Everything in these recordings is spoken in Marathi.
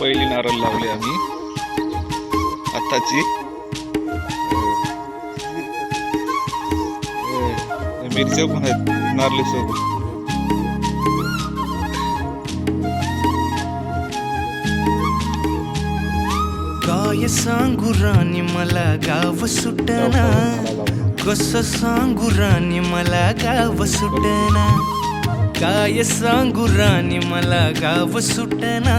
पहिली नारळ लावली आम्ही. आताची मिरच्या पण आहेत नारळी सोबत काय सांगू राणी मला गाव सुटना. कस सांगू राणी मला गाव सुटना. काय सांगू राणी मला गाव सुटना.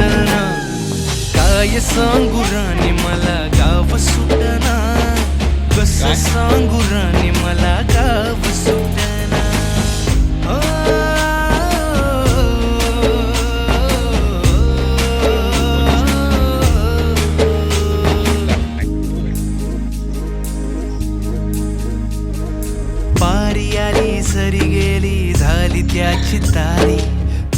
काय सांगू राणी मला गाव सुटना कस? सांगू राणी मला गाव सुटना हो. पारी आली सरी गेली झाली त्याची तारी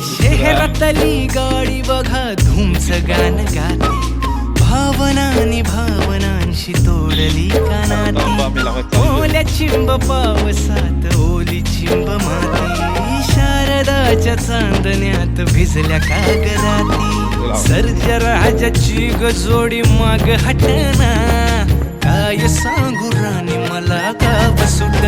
शहरातली गाडी बघा धुमच गाण गाते. भावनानी भावनांशी तोडली कानाती. ओल्या चिंब पावसात ओली चिंब माती. शारदाच्या चांदण्यात भिजल्या कागदाती. सर्ज राजाची गजोडी माग हटना. काय सांगू राणी मला का बसुट